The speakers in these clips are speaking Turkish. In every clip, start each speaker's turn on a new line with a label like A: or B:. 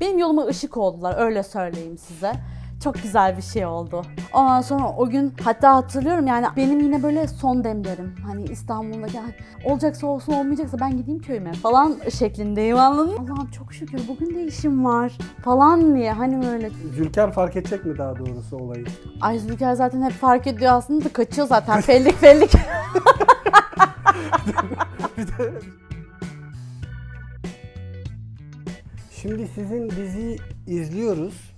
A: Benim yoluma ışık oldular öyle söyleyeyim size. Çok güzel bir şey oldu. Ondan sonra o gün hatta hatırlıyorum yani benim yine böyle son demlerim. Hani İstanbul'da yani olacaksa olsun olmayacaksa ben gideyim köyüme falan şeklindeyim anladın mı? Allah'ım çok şükür bugün de işim var falan diye hani böyle.
B: Zülker fark edecek mi daha doğrusu olayı?
A: Ay Zülker zaten hep fark ediyor aslında da kaçıyor zaten fellik fellik.
B: Şimdi sizin diziyi izliyoruz.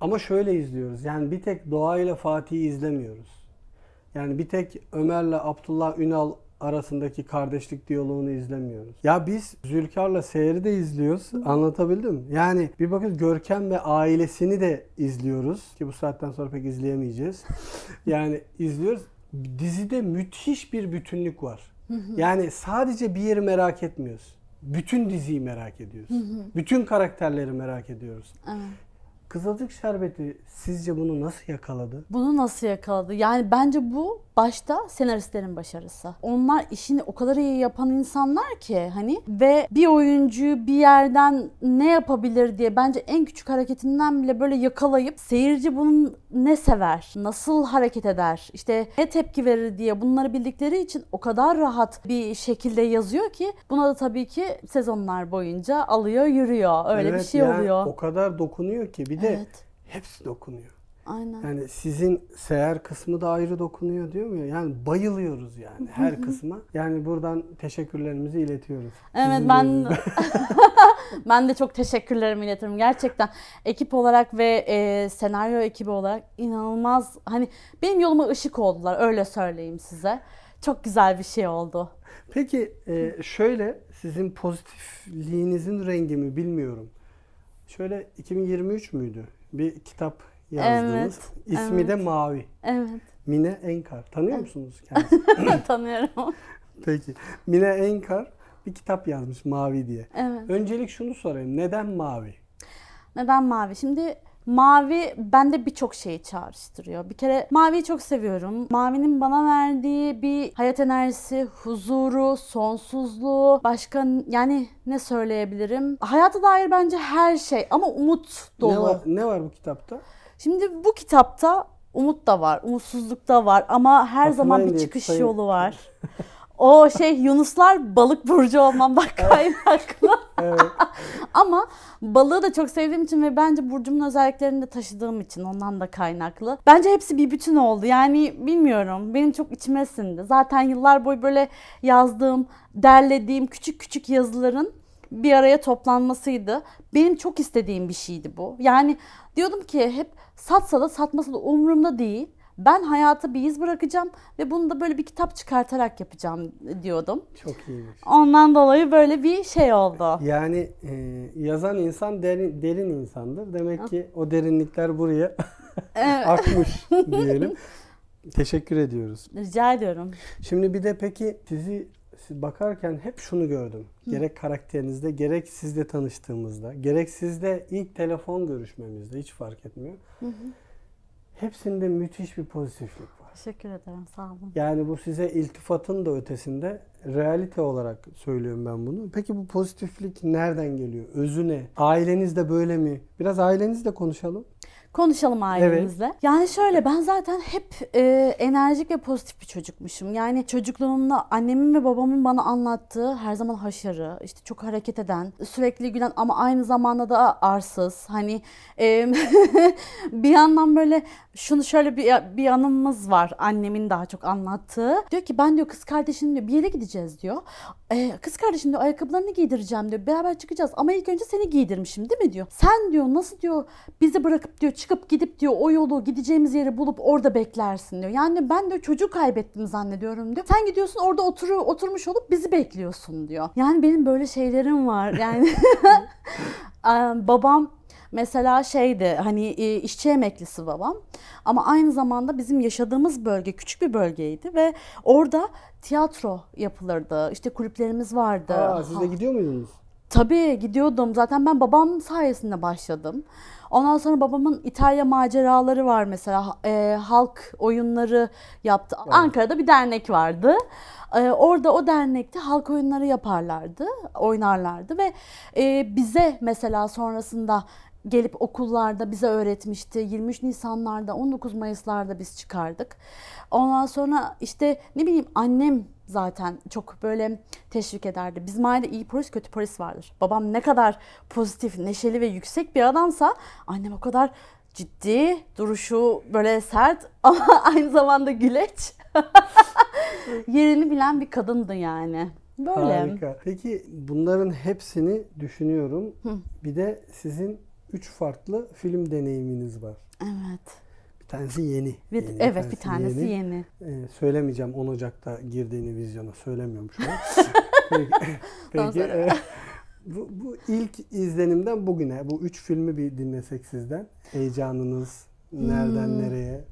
B: Ama şöyle izliyoruz. Yani bir tek Doğa ile Fatih'i izlemiyoruz. Yani bir tek Ömer'le Abdullah Ünal arasındaki kardeşlik diyaloğunu izlemiyoruz. Ya biz Zülkar'la Seher'i de izliyoruz. Anlatabildim mi? Yani bir bakın Görkem ve ailesini de izliyoruz. Ki bu saatten sonra pek izleyemeyeceğiz. yani izliyoruz. Dizide müthiş bir bütünlük var. Yani sadece bir yeri merak etmiyoruz. Bütün diziyi merak ediyoruz. Bütün karakterleri merak ediyoruz.
A: Evet.
B: Kızılcık Şerbeti sizce bunu nasıl yakaladı?
A: Bunu nasıl yakaladı? Yani bence bu başta senaristlerin başarısı. Onlar işini o kadar iyi yapan insanlar ki hani ve bir oyuncuyu bir yerden ne yapabilir diye bence en küçük hareketinden bile böyle yakalayıp seyirci bunun ne sever, nasıl hareket eder, işte ne tepki verir diye bunları bildikleri için o kadar rahat bir şekilde yazıyor ki buna da tabii ki sezonlar boyunca alıyor yürüyor. Öyle bir
B: Evet,
A: şey
B: yani
A: oluyor.
B: O kadar dokunuyor ki bir de
A: Evet.
B: hepsi dokunuyor.
A: Aynen.
B: Yani sizin seher kısmı da ayrı dokunuyor diyor mu ya? Yani bayılıyoruz yani her kısma. Yani buradan teşekkürlerimizi iletiyoruz.
A: Evet
B: Sizin
A: ben ben de çok teşekkürlerimi iletirim gerçekten ekip olarak ve e, senaryo ekibi olarak inanılmaz hani benim yoluma ışık oldular öyle söyleyeyim size. Çok güzel bir şey oldu.
B: Peki e, şöyle sizin pozitifliğinizin rengi mi bilmiyorum. Şöyle 2023 müydü? Bir kitap yazdınız.
A: Evet,
B: İsmi de
A: evet.
B: Mavi.
A: Evet
B: Mine Enkar. Tanıyor musunuz kendisini?
A: tanıyorum.
B: Peki. Mine Enkar bir kitap yazmış Mavi diye.
A: Evet.
B: Öncelik şunu sorayım. Neden Mavi?
A: Neden mavi? Şimdi mavi bende birçok şeyi çağrıştırıyor. Bir kere maviyi çok seviyorum. Mavinin bana verdiği bir hayat enerjisi, huzuru, sonsuzluğu, başka yani ne söyleyebilirim? Hayata dair bence her şey ama umut dolu.
B: Ne var, ne var bu kitapta?
A: Şimdi bu kitapta umut da var, umutsuzluk da var ama her
B: Atmayın
A: zaman bir çıkış
B: tutayım.
A: yolu var. O şey Yunuslar balık burcu olmamdan kaynaklı.
B: Evet.
A: Ama balığı da çok sevdiğim için ve bence burcumun özelliklerini de taşıdığım için ondan da kaynaklı. Bence hepsi bir bütün oldu. Yani bilmiyorum. Benim çok içime sindi. Zaten yıllar boyu böyle yazdığım, derlediğim küçük küçük yazıların bir araya toplanmasıydı. Benim çok istediğim bir şeydi bu. Yani diyordum ki hep satsa da satmasa da umurumda değil. Ben hayata bir iz bırakacağım ve bunu da böyle bir kitap çıkartarak yapacağım diyordum.
B: Çok iyiymiş.
A: Ondan dolayı böyle bir şey oldu.
B: Yani e, yazan insan derin, derin insandır. Demek ki o derinlikler buraya
A: Evet.
B: akmış diyelim. Teşekkür ediyoruz.
A: Rica ediyorum.
B: Şimdi bir de peki sizi siz bakarken hep şunu gördüm. Gerek karakterinizde, gerek sizle tanıştığımızda, gerek sizle ilk telefon görüşmemizde hiç fark etmiyor. Hepsinde müthiş bir pozitiflik var.
A: Teşekkür ederim. Sağ olun.
B: Yani bu size iltifatın da ötesinde realite olarak söylüyorum ben bunu. Peki bu pozitiflik nereden geliyor? Özü ne? Aileniz de böyle mi? Biraz ailenizle konuşalım.
A: Konuşalım ailemizle. Yani şöyle ben zaten hep e, enerjik ve pozitif bir çocukmuşum. Yani çocukluğumda annemin ve babamın bana anlattığı her zaman haşarı, işte çok hareket eden, sürekli gülen ama aynı zamanda da arsız. Hani e, bir yandan böyle şunu şöyle bir, bir anımız var annemin daha çok anlattığı. Diyor ki ben diyor kız kardeşim diyor bir yere gideceğiz diyor. E, kız kardeşim diyor ayakkabılarını giydireceğim diyor. Beraber çıkacağız ama ilk önce seni giydirmişim değil mi diyor. Sen diyor nasıl diyor bizi bırakıp diyor çıkıp gidip diyor o yolu gideceğimiz yeri bulup orada beklersin diyor. Yani ben diyor çocuğu kaybettim zannediyorum diyor. Sen gidiyorsun orada oturuyor oturmuş olup bizi bekliyorsun diyor. Yani benim böyle şeylerim var. Yani babam Mesela şeydi hani e, işçi emeklisi babam ama aynı zamanda bizim yaşadığımız bölge küçük bir bölgeydi ve orada tiyatro yapılırdı. İşte kulüplerimiz vardı.
B: Aa, siz de gidiyor muydunuz?
A: Tabii gidiyordum. Zaten ben babam sayesinde başladım. Ondan sonra babamın İtalya maceraları var mesela. E, halk oyunları yaptı. Ankara'da bir dernek vardı. E, orada o dernekte halk oyunları yaparlardı, oynarlardı ve e, bize mesela sonrasında gelip okullarda bize öğretmişti. 23 Nisanlarda, 19 Mayıslarda biz çıkardık. Ondan sonra işte ne bileyim annem zaten çok böyle teşvik ederdi. Bizim ailede iyi polis kötü polis vardır. Babam ne kadar pozitif, neşeli ve yüksek bir adamsa annem o kadar ciddi, duruşu böyle sert ama aynı zamanda güleç. Yerini bilen bir kadındı yani. Böyle.
B: Harika. Peki bunların hepsini düşünüyorum. Bir de sizin üç farklı film deneyiminiz var.
A: Evet.
B: Bir tanesi yeni.
A: Bir,
B: Yeni,
A: evet bir tanesi yeni.
B: Ee, söylemeyeceğim 10 Ocak'ta girdiğini vizyona söylemiyorum şu an. peki, peki e, bu, bu ilk izlenimden bugüne bu üç filmi bir dinlesek sizden. Heyecanınız nereden
A: Hmm.
B: nereye?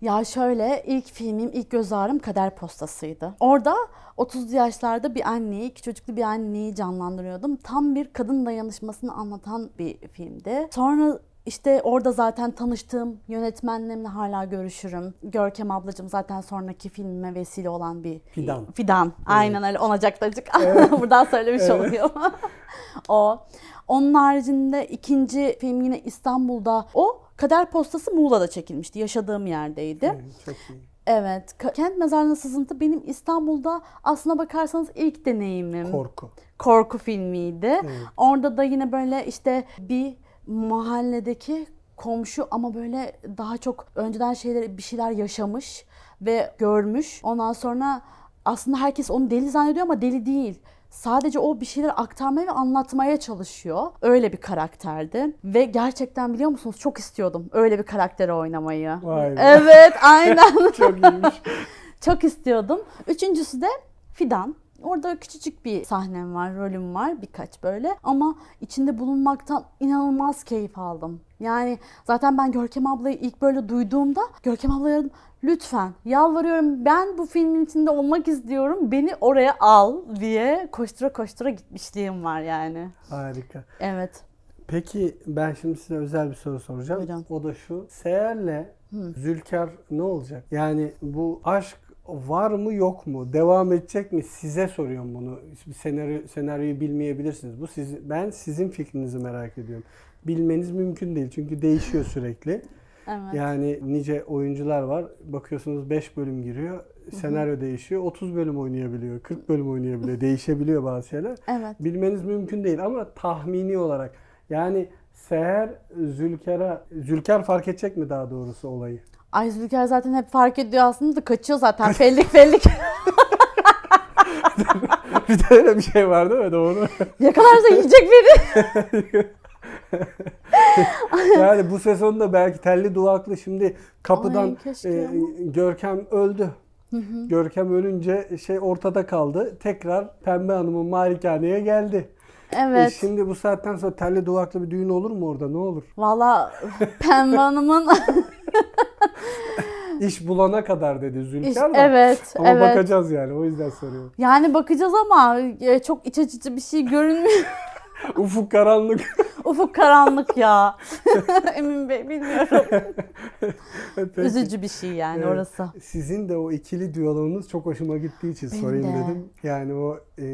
A: Ya şöyle ilk filmim, ilk göz ağrım Kader Postası'ydı. Orada 30'lu yaşlarda bir anneyi, iki çocuklu bir anneyi canlandırıyordum. Tam bir kadın dayanışmasını anlatan bir filmdi. Sonra işte orada zaten tanıştığım yönetmenlerimle hala görüşürüm. Görkem ablacığım zaten sonraki filmime vesile olan bir
B: Fidan.
A: Fidan. Aynen öyle. Onacak'tacık. Buradan söylemiş
B: Evet.
A: oluyor. o. Onun haricinde ikinci film yine İstanbul'da. O Kader Postası Muğla'da çekilmişti. Yaşadığım yerdeydi.
B: Evet, çok iyi.
A: Evet. Kent Mezarlığı'na sızıntı benim İstanbul'da aslına bakarsanız ilk deneyimim.
B: Korku.
A: Korku filmiydi.
B: Evet.
A: Orada da yine böyle işte bir mahalledeki komşu ama böyle daha çok önceden şeyler bir şeyler yaşamış ve görmüş. Ondan sonra aslında herkes onu deli zannediyor ama deli değil. Sadece o bir şeyler aktarmaya ve anlatmaya çalışıyor. Öyle bir karakterdi. Ve gerçekten biliyor musunuz çok istiyordum öyle bir karakteri oynamayı.
B: Vay be.
A: Evet aynen.
B: Çok iyiymiş.
A: Çok istiyordum. Üçüncüsü de Fidan. Orada küçücük bir sahnem var, rolüm var birkaç böyle. Ama içinde bulunmaktan inanılmaz keyif aldım. Yani zaten ben Görkem ablayı ilk böyle duyduğumda Görkem ablayı aradım. Lütfen yalvarıyorum ben bu filmin içinde olmak istiyorum. Beni oraya al diye koştura koştura gitmişliğim var yani.
B: Harika.
A: Evet.
B: Peki ben şimdi size özel bir soru soracağım.
A: Buyurun.
B: O da şu. Seher'le Zülker ne olacak? Yani bu aşk var mı yok mu? Devam edecek mi? Size soruyorum bunu. Senaryo, senaryoyu bilmeyebilirsiniz. Bu siz, ben sizin fikrinizi merak ediyorum. Bilmeniz mümkün değil çünkü değişiyor sürekli.
A: Evet.
B: Yani nice oyuncular var. Bakıyorsunuz 5 bölüm giriyor. Senaryo değişiyor. 30 bölüm oynayabiliyor. 40 bölüm oynayabiliyor. Değişebiliyor bazı şeyler.
A: Evet.
B: Bilmeniz mümkün değil ama tahmini olarak yani Seher Zülker'a Zülker fark edecek mi daha doğrusu olayı?
A: Ay Zülker zaten hep fark ediyor aslında da kaçıyor zaten fellik fellik.
B: bir de öyle bir şey var değil mi? Doğru.
A: Yakalarsa yiyecek beni.
B: yani bu sezonda belki telli duvaklı şimdi kapıdan
A: Ay,
B: e. Görkem öldü. Görkem ölünce şey ortada kaldı. Tekrar Pembe Hanım'ın malikaneye geldi. E
A: Evet.
B: şimdi bu saatten sonra telli duvaklı bir düğün olur mu orada? Ne olur?
A: Valla Pembe Hanım'ın
B: İş bulana kadar dedi Zülker
A: iş,
B: de.
A: evet
B: Ama
A: evet.
B: bakacağız yani o yüzden soruyorum.
A: Yani bakacağız ama e, çok iç açıcı bir şey görünmüyor.
B: Ufuk karanlık.
A: Ufuk karanlık ya. Emin Bey bilmiyorum.
B: Peki.
A: Üzücü bir şey yani
B: Evet.
A: orası.
B: Sizin de o ikili diyaloğunuz çok hoşuma gittiği için
A: Benim
B: sorayım
A: de.
B: dedim. Yani o e,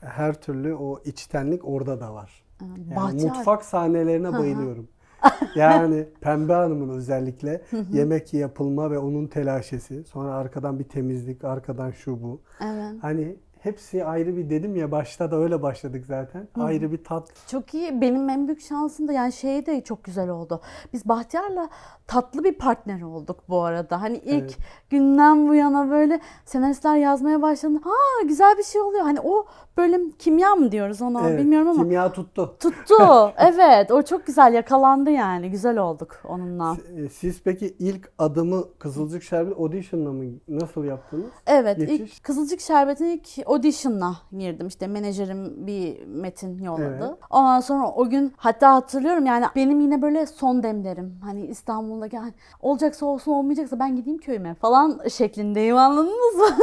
B: her türlü o içtenlik orada da var. Yani mutfak sahnelerine bayılıyorum. yani Pembe Hanım'ın özellikle yemek yapılma ve onun telaşesi. Sonra arkadan bir temizlik, arkadan şu bu.
A: Evet.
B: Hani hepsi ayrı bir dedim ya başta da öyle başladık zaten. Ayrı bir tat.
A: Çok iyi. Benim en büyük şansım da yani şey de çok güzel oldu. Biz Bahtiyar'la tatlı bir partner olduk bu arada. Hani ilk
B: Evet.
A: günden bu yana böyle senaristler yazmaya başladı. Ha güzel bir şey oluyor. Hani o bölüm kimya mı diyoruz ona
B: Evet,
A: bilmiyorum ama
B: Kimya tuttu.
A: tuttu. evet o çok güzel yakalandı yani. Güzel olduk onunla.
B: E, Siz peki ilk adımı Kızılcık Şerbeti audition'la mı nasıl yaptınız?
A: Evet
B: Geçiş.
A: ilk Kızılcık Şerbeti'ne ilk audition'la girdim. İşte menajerim bir metin yolladı.
B: Evet.
A: Ondan sonra o gün hatta hatırlıyorum yani benim yine böyle son demlerim. Hani İstanbul'daki hani olacaksa olsun olmayacaksa ben gideyim köyüme falan şeklindeyim anladınız mı?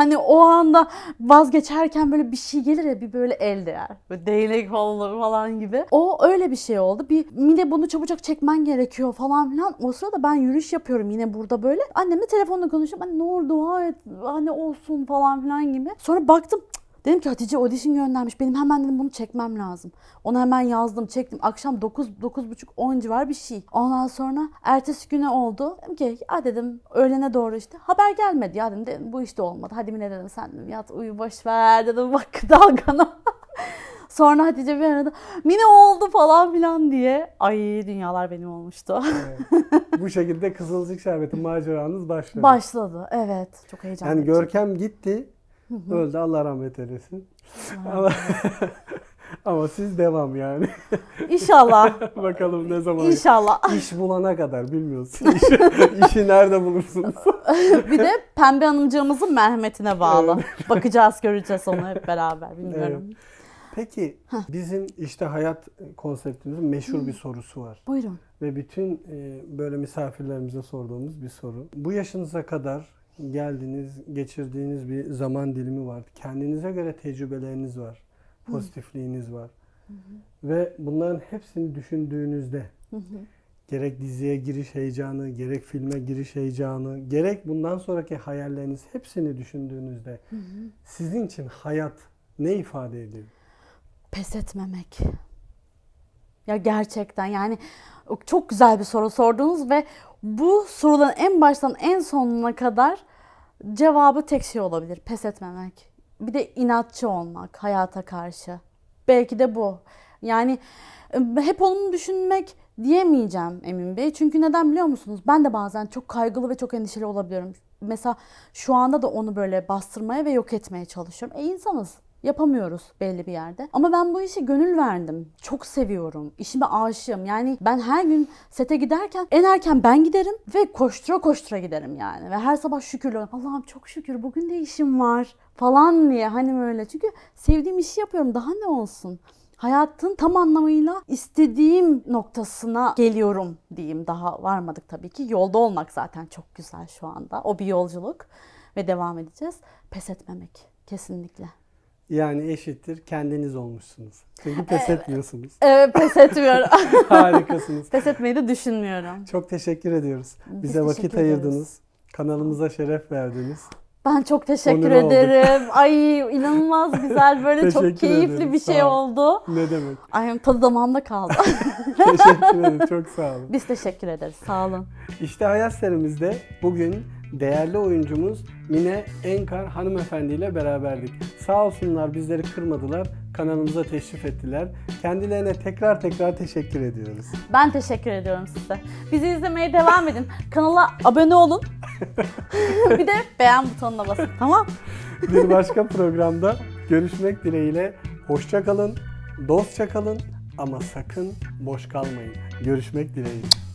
A: Hani o anda vazgeçerken böyle bir şey gelir ya bir böyle el değer. Böyle değnek olur falan gibi. O öyle bir şey oldu. Bir Mine bunu çabucak çekmen gerekiyor falan filan. O sırada ben yürüyüş yapıyorum yine burada böyle. Annemle telefonla konuşuyorum. Anne ne olur dua et. Anne olsun falan filan gibi. Sonra baktım cık, Dedim ki Hatice audition göndermiş. Benim hemen dedim bunu çekmem lazım. Onu hemen yazdım, çektim. Akşam 9 9.30 10 civar bir şey. Ondan sonra ertesi güne oldu. Dedim ki ya dedim öğlene doğru işte haber gelmedi ya dedim, dedim bu işte olmadı. Hadi Mine dedim sen dedim, yat uyu boş ver dedim bak dalgana. Sonra Hatice bir arada Mine oldu falan filan diye. Ay dünyalar benim olmuştu.
B: Evet. Bu şekilde Kızılcık Şerbeti maceranız başladı.
A: Başladı evet. Çok heyecanlı.
B: Yani Görkem gitti. Öldü Allah rahmet eylesin. Ama, ama siz devam yani.
A: İnşallah.
B: Bakalım ne zaman
A: İnşallah.
B: iş bulana kadar bilmiyorsun. İşi, işi nerede bulursunuz?
A: bir de Pembe Hanımcığımızın merhametine bağlı. Bakacağız, göreceğiz onu hep beraber. Bilmiyorum.
B: Peki bizim işte hayat konseptimizin meşhur bir sorusu var.
A: Buyurun.
B: Ve bütün e, böyle misafirlerimize sorduğumuz bir soru. Bu yaşınıza kadar geldiniz, geçirdiğiniz bir zaman dilimi var. Kendinize göre tecrübeleriniz var. Pozitifliğiniz var. Ve bunların hepsini düşündüğünüzde gerek diziye giriş heyecanı, gerek filme giriş heyecanı, gerek bundan sonraki hayalleriniz hepsini düşündüğünüzde sizin için hayat ne ifade ediyor?
A: Pes etmemek. Ya gerçekten yani çok güzel bir soru sordunuz ve bu soruların en baştan en sonuna kadar cevabı tek şey olabilir. Pes etmemek. Bir de inatçı olmak hayata karşı. Belki de bu. Yani e, hep onu düşünmek diyemeyeceğim Emin Bey. Çünkü neden biliyor musunuz? Ben de bazen çok kaygılı ve çok endişeli olabiliyorum. Mesela şu anda da onu böyle bastırmaya ve yok etmeye çalışıyorum. E insanız. Yapamıyoruz belli bir yerde. Ama ben bu işe gönül verdim. Çok seviyorum. İşime aşığım. Yani ben her gün sete giderken en erken ben giderim ve koştura koştura giderim yani. Ve her sabah şükürle Allah'ım çok şükür bugün de işim var falan diye hani böyle. Çünkü sevdiğim işi yapıyorum. Daha ne olsun? hayatın tam anlamıyla istediğim noktasına geliyorum diyeyim. Daha varmadık tabii ki. Yolda olmak zaten çok güzel şu anda. O bir yolculuk ve devam edeceğiz. Pes etmemek kesinlikle.
B: Yani eşittir kendiniz olmuşsunuz. Çünkü pes etmiyorsunuz.
A: Evet pes etmiyorum.
B: Harikasınız.
A: pes etmeyi de düşünmüyorum.
B: Çok teşekkür ediyoruz.
A: Biz
B: Bize vakit
A: ederiz.
B: ayırdınız. Kanalımıza şeref verdiniz.
A: Ben çok teşekkür
B: Onur olduk.
A: ederim. Ay inanılmaz güzel böyle çok keyifli
B: ederim,
A: bir şey
B: ol.
A: oldu.
B: Ne demek?
A: Ay tadı damağımda kaldı.
B: teşekkür ederim. Çok sağ olun.
A: Biz teşekkür ederiz. Sağ olun.
B: İşte Hayat serimizde bugün değerli oyuncumuz Mine Enkar hanımefendi ile beraberdik. Sağ olsunlar bizleri kırmadılar. Kanalımıza teşrif ettiler. Kendilerine tekrar tekrar teşekkür ediyoruz.
A: Ben teşekkür ediyorum size. Bizi izlemeye devam edin. Kanala abone olun. bir de beğen butonuna basın. Tamam?
B: Bir başka programda görüşmek dileğiyle. Hoşça kalın, dostça kalın ama sakın boş kalmayın. Görüşmek dileğiyle.